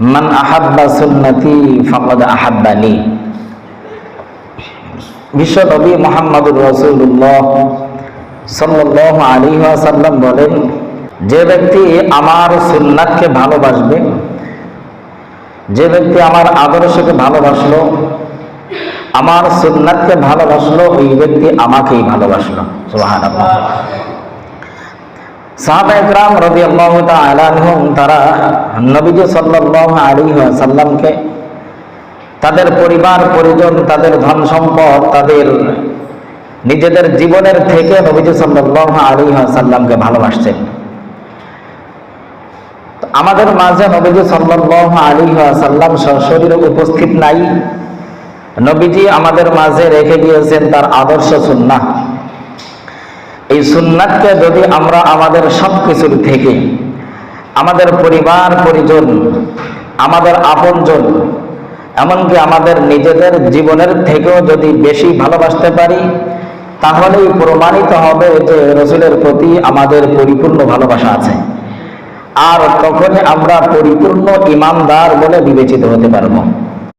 মান আহাব্বা সুন্নতি ফাকাদ আহাব্বানি। বিশ্ব নবী মোহাম্মদুর রসুল্লাহ সাল্লাহ আলী সাল্লাম বলেন, যে ব্যক্তি আমার সুন্নাতকে ভালোবাসবে, যে ব্যক্তি আমার আদর্শকে ভালোবাসলো, আমার সুন্নাতকে ভালোবাসলো, ওই ব্যক্তি আমাকেই ভালোবাসলো। সুবহানাল্লাহ। সাহাবা ইকরাম রাদিয়াল্লাহু তাআলা আনহুম, তারা নবীজি সাল্লাল্লাহু আলাইহি ওয়াসাল্লামকে তাদের পরিবার, পরিজন, তাদের ধন সম্পদ, তাদের নিজেদের জীবনের থেকে নবীজি সাল্লাল্লাহু আলাইহি ওয়াসাল্লামকে ভালোবাসছেন। আমাদের মাঝে নবীজি সাল্লাল্লাহু আলাইহি ওয়াসাল্লাম সশরীরে উপস্থিত নাই। নবীজি আমাদের মাঝে রেখে দিয়েছেন তার আদর্শ সুন্নাহ। এই সুন্নাতকে যদি আমরা আমাদের সব কিছুর থেকে, আমাদের পরিবার, পরিজন, আমাদের আপনজন, এমনকি আমাদের নিজেদের জীবনের থেকেও যদি বেশি ভালোবাসতে পারি, তাহলেই প্রমাণিত হবে যে রসুলের প্রতি আমাদের পরিপূর্ণ ভালোবাসা আছে। আর তখনই আমরা পরিপূর্ণ ইমানদার বলে বিবেচিত হতে পারব।